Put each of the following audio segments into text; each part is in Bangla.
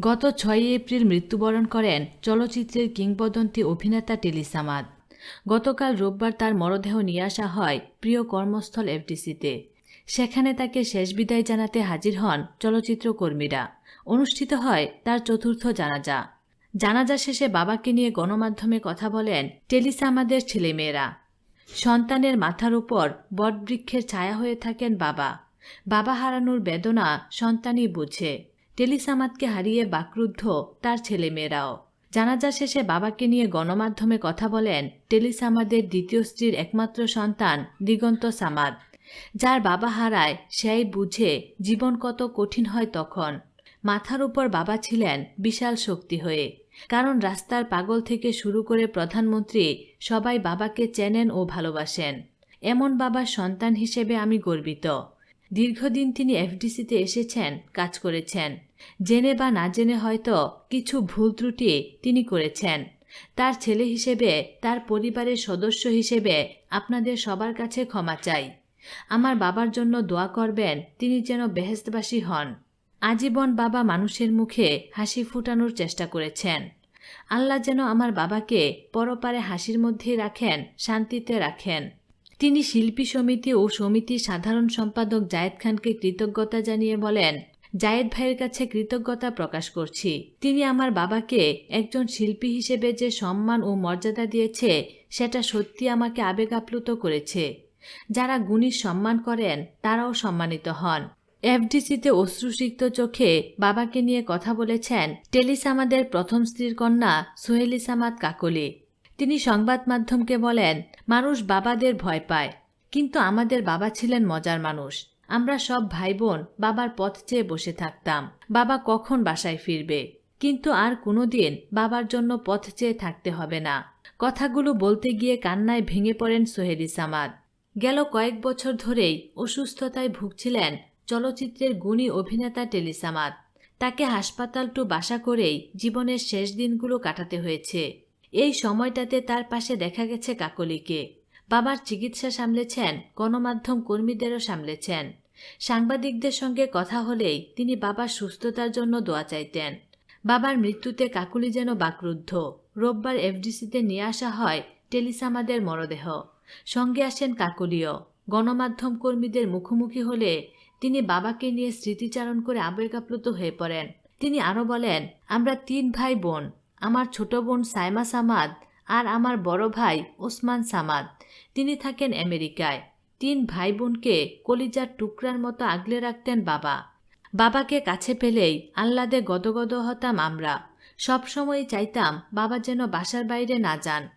গত ছয়ই এপ্রিল মৃত্যুবরণ করেন চলচ্চিত্রের কিংবদন্তি অভিনেতা টেলিসামাদ গতকাল রোববার তার মরদেহ নিয়ে আসা হয় প্রিয় কর্মস্থল এফডিসিতে। সেখানে তাকে শেষ বিদায় জানাতে হাজির হন চলচ্চিত্র কর্মীরা অনুষ্ঠিত হয় তার চতুর্থ জানাজা। জানাজা শেষে বাবাকে নিয়ে গণমাধ্যমে কথা বলেন টেলিসামাদের ছেলেমেয়েরা। সন্তানের মাথার উপর বটবৃক্ষের ছায়া হয়ে থাকেন বাবা। বাবা হারানোর বেদনা সন্তানই বুঝে। টেলিসামাদকে হারিয়ে বাকরুদ্ধ তার ছেলেমেয়েরাও। জানাজা শেষে বাবাকে নিয়ে গণমাধ্যমে কথা বলেন টেলিসামাদের দ্বিতীয় স্ত্রীর একমাত্র সন্তান দিগন্ত সামাদ। যার বাবা হারায়, সেই বুঝে জীবন কত কঠিন হয় তখন। মাথার উপর বাবা ছিলেন বিশাল শক্তি হয়ে। কারণ রাস্তার পাগল থেকে শুরু করে প্রধানমন্ত্রী সবাই বাবাকে চেনেন ও ভালোবাসেন। এমন বাবার সন্তান হিসেবে আমি গর্বিত। দীর্ঘদিন তিনি এফডিসিতে এসেছেন, কাজ করেছেন। জেনে বা না জেনে হয়তো কিছু ভুল ত্রুটি তিনি করেছেন। তার ছেলে হিসেবে, তার পরিবারের সদস্য হিসেবে আপনাদের সবার কাছে ক্ষমা চাই। আমার বাবার জন্য দোয়া করবেন, তিনি যেন বেহেস্তবাসী হন। আজীবন বাবা মানুষের মুখে হাসি ফুটানোর চেষ্টা করেছেন। আল্লাহ যেন আমার বাবাকে পরপারে হাসির মধ্যেই রাখেন, শান্তিতে রাখেন। তিনি শিল্পী সমিতি ও সমিতির সাধারণ সম্পাদক জায়েদ খানকে কৃতজ্ঞতা জানিয়ে বলেন, জায়েদ ভাইয়ের কাছে কৃতজ্ঞতা প্রকাশ করছি। তিনি আমার বাবাকে একজন শিল্পী হিসেবে যে সম্মান ও মর্যাদা দিয়েছে, সেটা সত্যি আমাকে আবেগ আপ্লুত করেছে। যারা গুণীর সম্মান করেন, তারাও সম্মানিত হন। এফডিসিতে অশ্রুসিক্ত চোখে বাবাকে নিয়ে কথা বলেছেন টেলিসামাদের প্রথম স্ত্রীর কন্যা সোহেলি সামাদ কাকলি। তিনি সংবাদ মাধ্যমকে বলেন, মানুষ বাবাদের ভয় পায়, কিন্তু আমাদের বাবা ছিলেন মজার মানুষ। আমরা সব ভাই বোন বাবার পথ চেয়ে বসে থাকতাম। বাবা কখন বাসায় ফিরবে? কিন্তু আর কোনোদিন বাবার জন্য পথ চেয়ে থাকতে হবে না। কথাগুলো বলতে গিয়ে কান্নায় ভেঙে পড়েন সোহেলি সামাদ গেল কয়েক বছর ধরেই অসুস্থতায় ভুগছিলেন চলচ্চিত্রের গুণী অভিনেতা টেলিসামাদ। তাকে হাসপাতাল টু বাসা করেই জীবনের শেষ দিনগুলো কাটাতে হয়েছে। এই সময়টাতে তার পাশে দেখা গেছে কাকলিকে। বাবার চিকিৎসা সামলেছেন, গণমাধ্যম কর্মীদেরও সামলেছেন। সাংবাদিকদের সঙ্গে কথা হলেই তিনি বাবার সুস্থতার জন্য দোয়া চাইতেন। বাবার মৃত্যুতে কাকুলি যেন বাকরুদ্ধ। রোববার এফডিসিতে নিয়ে আসা হয় টেলিসামাদের মরদেহ। সঙ্গে আসেন কাকলিও। গণমাধ্যম কর্মীদের মুখোমুখি হলে তিনি বাবাকে নিয়ে স্মৃতিচারণ করে আবেগাপ্লুত হয়ে পড়েন। তিনি আরও বলেন, আমরা তিন ভাই বোন। আমার ছোট বোন সাইমা সামাদ আর আমার বড় ভাই ওসমান সামাদ। তিনি থাকেন আমেরিকায়। তিন ভাই বোনকে কলিজার টুকরার মতো আগলে রাখতেন বাবা। বাবাকে কাছে পেলেই আহ্লাদে গদগদ হতাম আমরা। সবসময় চাইতাম বাবা যেন বাসার বাইরে না যান।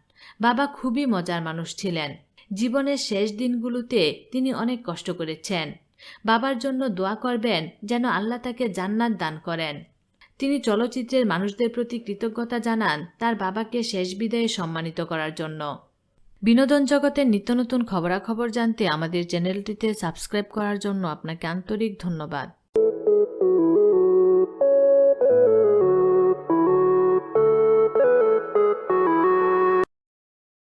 বাবা খুবই মজার মানুষ ছিলেন। জীবনের শেষ দিনগুলোতে তিনি অনেক কষ্ট করেছেন। বাবার জন্য দোয়া করবেন যেন আল্লাহ তাকে জান্নাত দান করেন। তিনি চলচ্চিত্রের মানুষদের প্রতি কৃতজ্ঞতা জানান তার বাবাকে শেষ বিদায়ে সম্মানিত করার জন্য। বিনোদন জগতের নিত্য নতুন খবরাখবর জানতে আমাদের চ্যানেলটিতে সাবস্ক্রাইব করার জন্য আপনাকে আন্তরিক ধন্যবাদ।